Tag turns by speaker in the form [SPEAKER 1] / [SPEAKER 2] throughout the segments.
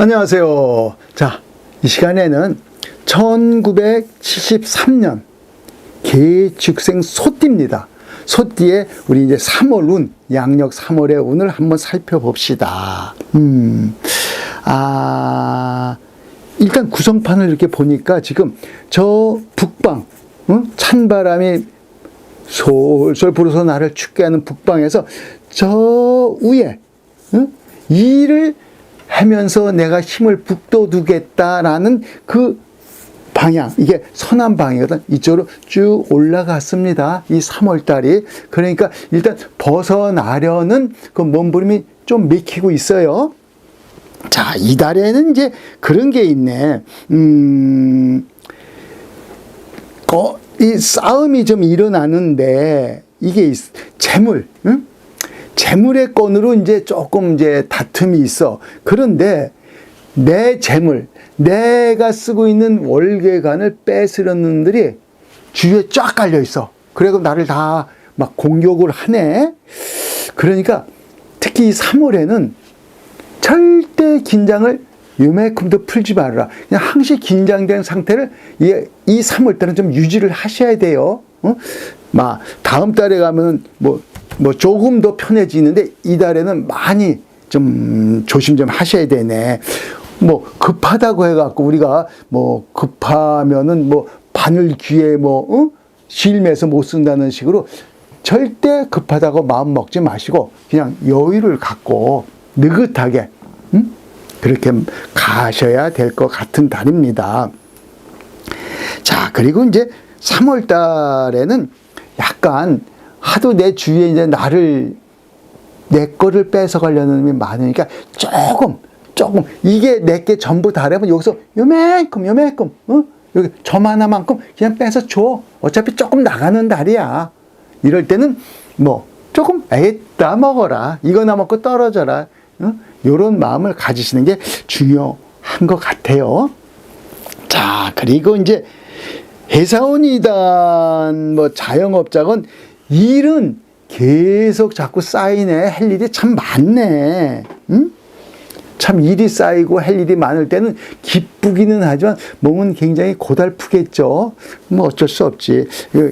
[SPEAKER 1] 안녕하세요. 자, 이 시간에는 1973년 개축생 소띠입니다. 소띠의 우리 이제 3월 운, 양력 3월의 운을 한번 살펴봅시다. 음, 아, 일단 구성판을 이렇게 보니까 지금 저 북방, 응? 찬바람이 솔솔 불어서 나를 춥게 하는 북방에서 저 위에 응? 일을 하면서 내가 힘을 북돋우겠다라는 그 방향, 이게 서남 방이거든. 이쪽으로 쭉 올라갔습니다. 이 3월 달이. 그러니까 일단 벗어나려는 그 몸부림이 좀 맥히고 있어요. 자, 이 달에는 이제 그런 게 있네. 음, 거, 이 싸움이 좀 일어나는데 이게 있, 재물, 응? 재물의 건으로 이제 조금 이제 다툼이 있어. 그런데 내 재물, 내가 쓰고 있는 월계관을 뺏으려는 놈들이 주위에 쫙 깔려 있어. 그래고 나를 다 막 공격을 하네. 그러니까 특히 이 3월에는 절대 긴장을 요만큼도 풀지 말아라. 그냥 항시 긴장된 상태를 이, 이 3월 달은 좀 유지를 하셔야 돼요. 어? 막 다음 달에 가면은 뭐, 뭐 조금 더 편해지는데 이 달에는 많이 좀 조심 좀 하셔야 되네. 뭐 급하다고 해갖고 우리가 뭐 급하면은 뭐 바늘 귀에 뭐 어? 실매서 못 쓴다는 식으로 절대 급하다고 마음 먹지 마시고 그냥 여유를 갖고 느긋하게 음? 그렇게 가셔야 될 것 같은 달입니다. 자, 그리고 이제 3월 달에는 약간 하도 내 주위에 이제 나를 내 거를 뺏어가려는 놈이 많으니까 조금, 조금, 이게 내게 전부 다라면 여기서 요만큼, 요만큼, 어? 여기 점 하나만큼 그냥 뺏어 줘. 어차피 조금 나가는 달이야. 이럴 때는 뭐 조금 에따 먹어라. 이거나 먹고 떨어져라. 어? 요런 마음을 가지시는 게 중요한 것 같아요. 자, 그리고 이제 회사원이단 뭐 자영업자건 일은 계속 자꾸 쌓이네. 할 일이 참 많네. 응? 참 일이 쌓이고 할 일이 많을 때는 기쁘기는 하지만 몸은 굉장히 고달프겠죠. 뭐 어쩔 수 없지.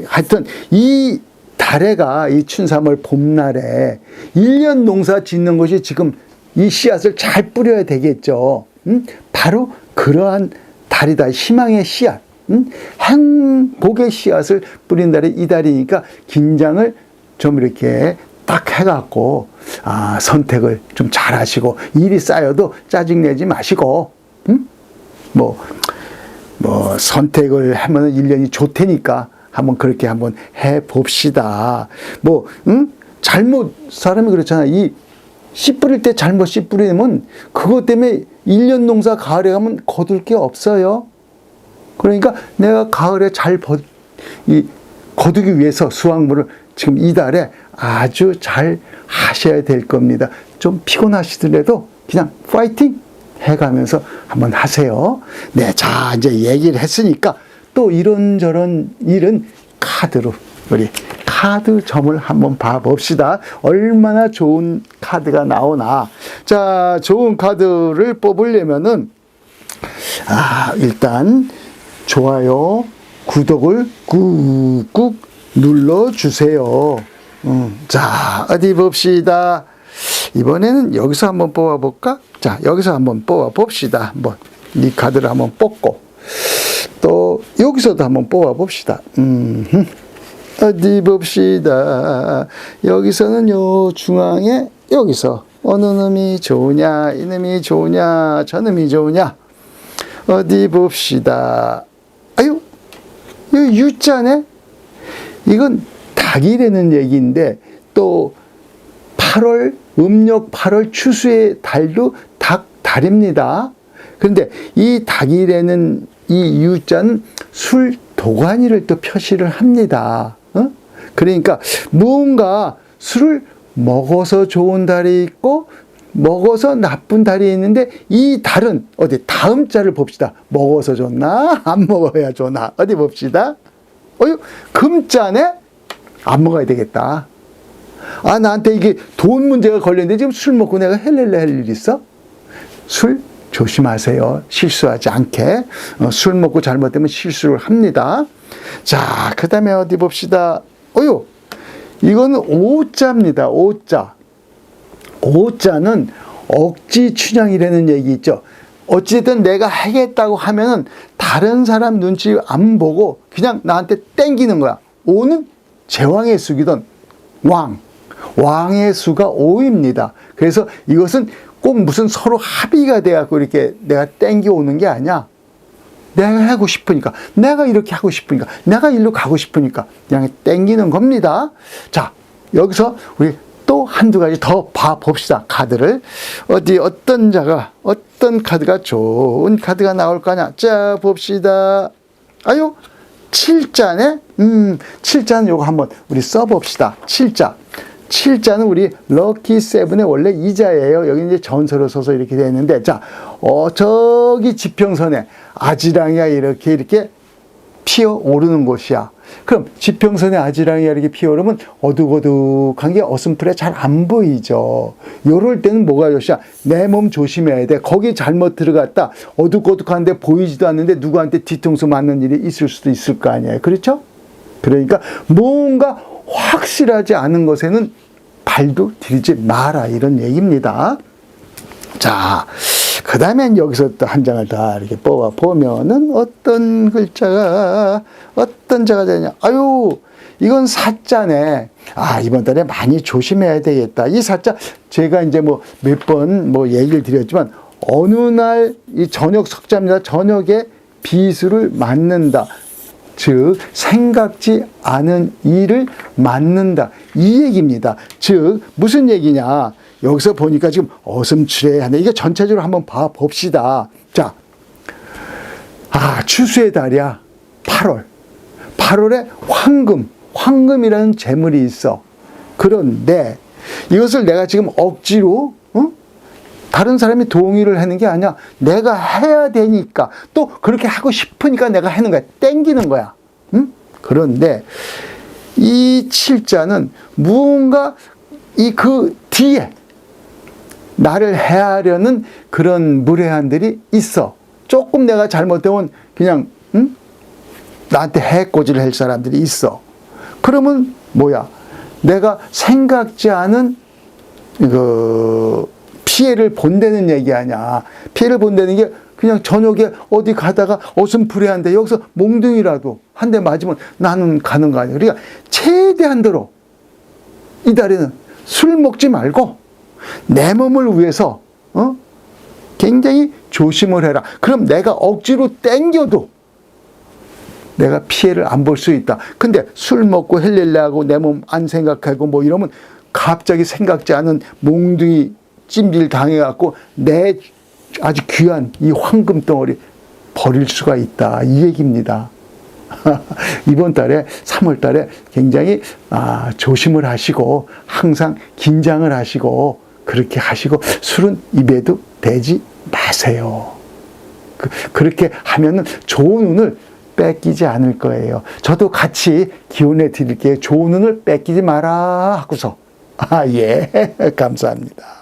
[SPEAKER 1] 하여튼 이 달에가 이 춘삼월 봄날에 1년 농사 짓는 것이 지금 이 씨앗을 잘 뿌려야 되겠죠. 음? 바로 그러한 달이다. 희망의 씨앗. 음? 행복의 씨앗을 뿌린 달이 이 달이니까 긴장을 좀 이렇게 딱 해갖고 아, 선택을 좀 잘하시고 일이 쌓여도 짜증내지 마시고 음? 뭐, 뭐 선택을 하면 1년이 좋테니까 한번 그렇게 한번 해 봅시다. 뭐 응? 잘못 사람이 그렇잖아. 이 씨 뿌릴 때 잘못 씨 뿌리면 그것 때문에 1년 농사 가을에 가면 거둘 게 없어요. 그러니까 내가 가을에 잘 버, 이, 거두기 위해서 수확물을 지금 이달에 아주 잘 하셔야 될 겁니다. 좀 피곤하시더라도 그냥 파이팅 해가면서 한번 하세요. 네, 자, 이제 얘기를 했으니까 또 이런저런 일은 카드로 우리 카드점을 한번 봐봅시다. 얼마나 좋은 카드가 나오나. 자, 좋은 카드를 뽑으려면은 아, 일단 좋아요, 구독을 꾹꾹 눌러주세요. 음, 자, 어디 봅시다. 이번에는 여기서 한번 뽑아볼까? 자, 여기서 한번 뽑아봅시다. 한번 이 카드를 한번 뽑고 또 여기서도 한번 뽑아봅시다. 음, 어디 봅시다. 여기서는 요 중앙에 여기서 어느 놈이 좋으냐, 이 놈이 좋으냐, 저 놈이 좋으냐. 어디 봅시다. 아유, 이 U자네? 이건 닭이라는 얘기인데 또 8월, 음력 8월 추수의 달도 닭 달입니다. 그런데 이 닭이라는 이 U자는 술 도가니를 또 표시를 합니다. 어? 그러니까 무언가 술을 먹어서 좋은 달이 있고 먹어서 나쁜 달이 있는데 이 달은 어디 다음 자를 봅시다. 먹어서 좋나? 안 먹어야 좋나? 어디 봅시다. 어유 금자네? 안 먹어야 되겠다. 아 나한테 이게 돈 문제가 걸렸는데 지금 술 먹고 내가 헬렐레 할 일 있어? 술 조심하세요. 실수하지 않게. 어, 술 먹고 잘못되면 실수를 합니다. 자, 그 다음에 어디 봅시다. 어유, 이거는 오자입니다. 오자. 오자는 억지 춘향이라는 얘기 있죠. 어찌됐든 내가 하겠다고 하면은 다른 사람 눈치 안 보고 그냥 나한테 땡기는 거야. 오는 제왕의 수기든 왕. 왕의 수가 오입니다. 그래서 이것은 꼭 무슨 서로 합의가 돼갖고 이렇게 내가 땡겨 오는 게 아니야. 내가 하고 싶으니까, 내가 이렇게 하고 싶으니까, 내가 일로 가고 싶으니까, 그냥 땡기는 겁니다. 자, 여기서 우리 또 한두 가지 더 봐 봅시다. 카드를. 어디, 어떤 자가, 어떤 카드가 좋은 카드가 나올 거냐. 자, 봅시다. 아유, 칠자네 음, 칠자는 요거 한번 우리 써봅시다. 칠자. 칠자는 우리 럭키 세븐의 원래 이자예요. 여기 이제 전설을 써서 이렇게 되어 있는데, 자, 어, 저기 지평선에 아지랑이가 이렇게 이렇게 피어 오르는 곳이야. 그럼 지평선에 아지랑이가 이렇게 피어오르면 어둑어둑한 게 어슴풀에 잘 안 보이죠. 요럴 때는 뭐가 좋시야? 내 몸 조심해야 돼. 거기 잘못 들어갔다. 어둑어둑한데 보이지도 않는데 누구한테 뒤통수 맞는 일이 있을 수도 있을 거 아니에요. 그렇죠? 그러니까 뭔가 확실하지 않은 것에는 발도 들이지 마라. 이런 얘기입니다. 자, 그 다음엔 여기서 또 한 장을 다 이렇게 뽑아 보면은 어떤 글자가, 어떤 자가 되냐. 아유, 이건 사자네. 아, 이번 달에 많이 조심해야 되겠다. 이 사자, 제가 이제 뭐 몇 번뭐 얘기를 드렸지만, 어느 날 이 저녁 석자입니다. 저녁에 비수를 맞는다. 즉 생각지 않은 일을 맡는다 이 얘기입니다. 즉 무슨 얘기냐 여기서 보니까 지금 어슴추레하네 이게 전체적으로 한번 봐 봅시다. 자, 아 추수의 달이야 8월 8월에 황금 황금이라는 재물이 있어. 그런데 이것을 내가 지금 억지로 어? 다른 사람이 동의를 하는 게 아니야. 내가 해야 되니까 또 그렇게 하고 싶으니까 내가 하는 거야. 땡기는 거야. 응? 그런데 이 칠자는 무언가 이 그 뒤에 나를 해하려는 그런 무례한들이 있어. 조금 내가 잘못되면 그냥 응? 나한테 해꼬지를 할 사람들이 있어. 그러면 뭐야? 내가 생각지 않은 그 피해를 본다는 얘기 아니야. 피해를 본다는 게 그냥 저녁에 어디 가다가 어슴푸레한데 여기서 몽둥이라도 한 대 맞으면 나는 가는 거 아니야. 그러니까 최대한대로 이 달에는 술 먹지 말고 내 몸을 위해서 어? 굉장히 조심을 해라. 그럼 내가 억지로 땡겨도 내가 피해를 안 볼 수 있다. 근데 술 먹고 헬렐레하고 내 몸 안 생각하고 뭐 이러면 갑자기 생각지 않은 몽둥이 찜질 당해갖고 내 아주 귀한 이 황금 덩어리 버릴 수가 있다. 이 얘기입니다. 이번 달에 3월 달에 굉장히 아, 조심을 하시고 항상 긴장을 하시고 그렇게 하시고 술은 입에도 대지 마세요. 그, 그렇게 하면은 좋은 운을 뺏기지 않을 거예요. 저도 같이 기원해 드릴게요. 좋은 운을 뺏기지 마라 하고서. 아, 예. 감사합니다.